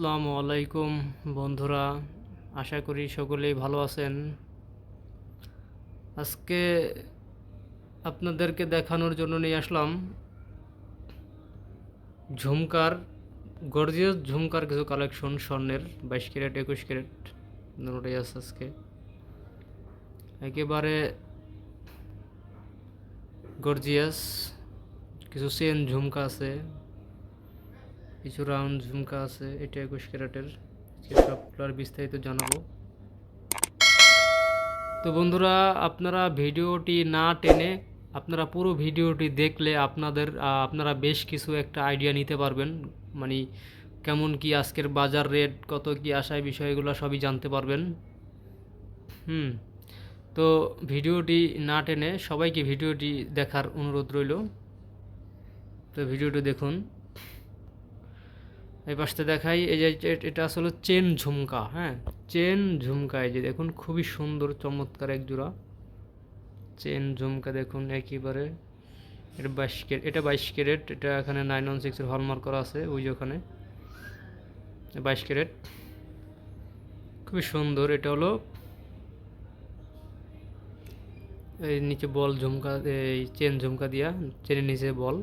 আসসালামু আলাইকুম বন্ধুরা, আশা করি সকলেই ভালো আছেন। আজকে আপনাদেরকে দেখানোর জন্য নিয়ে আসলাম ঝুমকার, গর্জিয়াস ঝুমকার কিছু কালেকশন, স্বর্ণের বাইশ ক্যারেট, একুশ ক্যারেট, দুটোই আছে আজকে। একেবারে গর্জিয়াস কিছু চেন ঝুমকা আছে। কিছু রাউন্ড ঝুমকা আছে, এটা একুশ ক্যারেটের। সবগুলোর বিস্তারিত জানাব। তো বন্ধুরা, আপনারা ভিডিওটি না টেনে, আপনারা পুরো ভিডিওটি দেখলে আপনাদের আপনারা বেশ কিছু একটা আইডিয়া নিতে পারবেন। মানে কেমন কি আজকের বাজার রেট কত কি আশায় বিষয়গুলো সবই জানতে পারবেন। হুম, তো ভিডিওটি না টেনে সবাইকে ভিডিওটি দেখার অনুরোধ রইল। তো ভিডিওটি দেখুন। এই পাশটা দেখাই, এই যে এটা আসলে চেন ঝুমকা হ্যাঁ? চেন ঝুমকা, এই যে দেখুন, খুবই সুন্দর, চমৎকার এক জোড়া। চেন ঝুমকা দেখুন, একেবারে। এটা বাইশ ক্যারেট, এটা বাইশ ক্যারেট, এটা এখানে নাইন ওয়ান সিক্সের হলমার্ক করা আছে, ওই যে ওখানে। বাইশ ক্যারেট। খুবই সুন্দর, এটা হলো এই নিচে বল ঝুমকা, এই চেন ঝুমকা দিয়া, চেনের নিচে বল।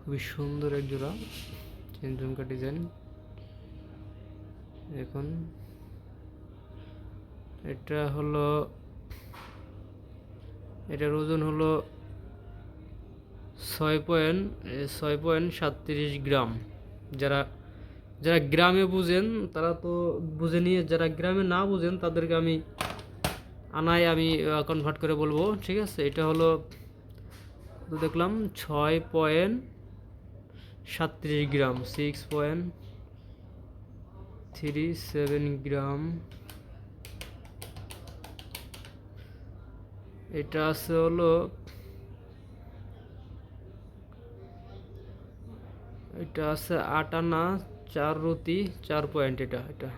খুবই সুন্দর এক জোড়া। Chain jhumka design. দেখুন। এটা হলো, এটার ওজন হলো ছয় পয়েন্ট ছয় পয়েন্ট সাতত্রিশ গ্রাম। যারা যারা গ্রামে বুঝেন, তারা তো বুঝে নিয়ে, যারা গ্রামে না বুঝেন, তাদেরকে আমি আনায় আমি কনভার্ট করে বলব। ঠিক আছে? এটা হলো দেখলাম, ছয় পয়েন্ট সাতত্রিশ gram six point three seven gram. এটা আছে হলো, এটা আছে আট আনা চার রুটি, চার পয়েন্ট এটা এটা।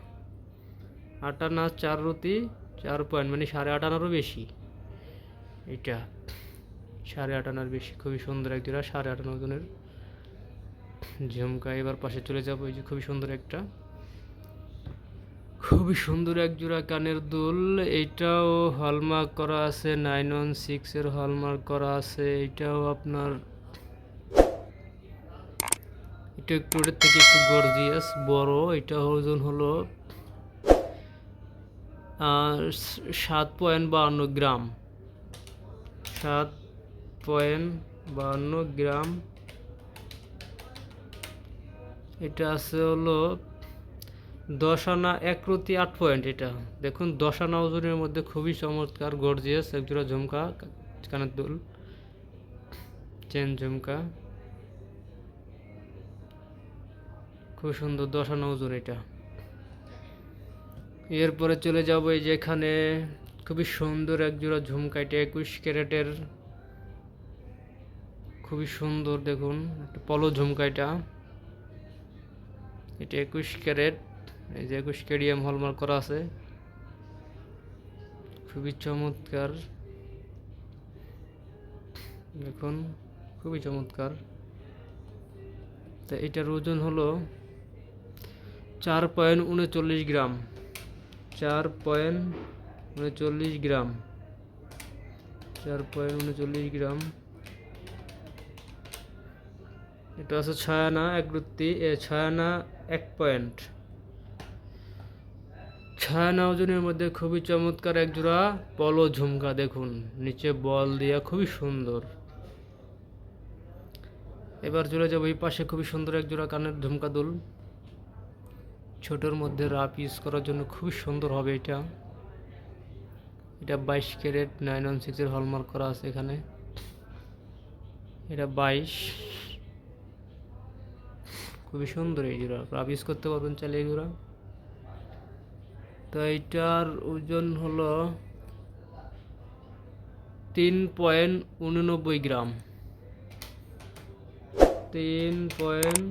আট আনা চার রুটি, চার পয়েন্ট মানে সাড়ে আট আনারও বেশি। এটা সাড়ে আট আনার বেশি, খুবই সুন্দর এক জোড়া সাড়ে আট আনা ওজনের। ঝুমকা, এবার পাশে চলে যাব। এই যে খুবই সুন্দর একটা, খুবই সুন্দর এক জোড়া কানের দুল। এইটাও হলমার্ক করা আছে নাইন ওয়ান সিক্সের হলমার্ক করা আছে। এইটাও আপনার এটা একটু ওটার থেকে একটু গর্জিয়াস বড়। এটা ওজন হলো সাত পয়েন্ট বাহান্ন গ্রাম। সাত পয়েন্ট বাহান্ন গ্রাম। এটা আছে হলো দশ আনা এক আট পয়েন্ট এটা। দেখুন দশ আনা ওজনের মধ্যে খুবই চমৎকার গর্জিয়াস একজোড়া ঝুমকা, কানের দুল চেন ঝুমকা। খুব সুন্দর দশ আনা ওজন এটা। এরপরে চলে যাব এই যে এখানে খুবই সুন্দর একজোড়া ঝুমকা, এটা একুশ ক্যারেটের। খুবই সুন্দর, দেখুন, একটা পলো ঝুমকা এটা। এটা একুশ ক্যারেট। এই যে একুশ ক্যারিয়াম হলমার্ক করা আছে। খুবই চমৎকার। দেখুন, খুবই চমৎকার। তা এটার ওজন হলো চার পয়েন্ট উনচল্লিশ গ্রাম। চার পয়েন্ট উনচল্লিশ গ্রাম। চার পয়েন্ট উনচল্লিশ গ্রাম। এটা আছে ছয় আনা এক রুত্তি এ ছয় আনা এক পয়েন্ট। ছয় আনা ওজনের মধ্যে খুবই চমৎকার এক জোড়া পলো ঝুমকা, দেখুন, নিচে বল দিয়া খুবই সুন্দর। এবার চলে যাব এই পাশে খুবই সুন্দর এক জোড়া কানের ঝুমকা দুল। ছোটোর মধ্যে রাপ ইউজ করার জন্য খুবই সুন্দর হবে এটা। এটা বাইশ ক্যারেট, নাইন ওয়ান সিক্সের হলমার্ক করা আছে এখানে। এটা বাইশ। খুবই সুন্দর এই জোড়া। রাপ ইউজ করতে পারবেন চাইলে এই জোড়া। তো এইটার ওজন হলো তিন পয়েন্ট উননব্বই গ্রাম। তিন পয়েন্ট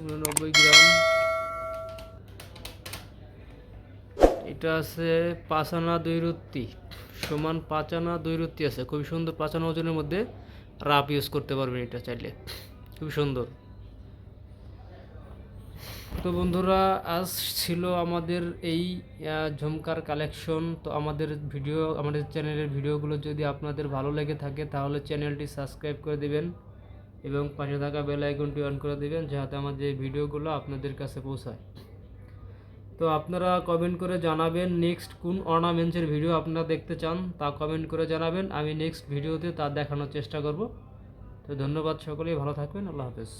উননব্বই গ্রাম। এটা আছে পাঁচ আনা দুই রুত্তি সমান পাঁচ আনা দুই রুত্তি আছে। খুবই সুন্দর পাঁচ আনা ওজনের মধ্যে রাপ ইউজ করতে পারবেন এটা চাইলে। খুবই সুন্দর। তো বন্ধুরা, আজ ছিল আমাদের এই ঝুমকার কালেকশন তো আমাদের ভিডিও আমাদের চ্যানেলের ভিডিওগুলো যদি আপনাদের ভালো লেগে থাকে, তাহলে চ্যানেলটি সাবস্ক্রাইব করে দিবেন এবং পাশে থাকা বেল আইকনটি অন করে দিবেন, যাতে আমাদের ভিডিওগুলো আপনাদের কাছে পৌঁছায়। তো আপনারা কমেন্ট করে জানাবেন নেক্সট কোন অর্নামেন্টসের ভিডিও আপনারা দেখতে চান, তা কমেন্ট করে জানাবেন। আমি নেক্সট ভিডিওতে তা দেখানোর চেষ্টা করব। তো ধন্যবাদ সকলেই, ভালো থাকবেন, আল্লাহ হাফেজ।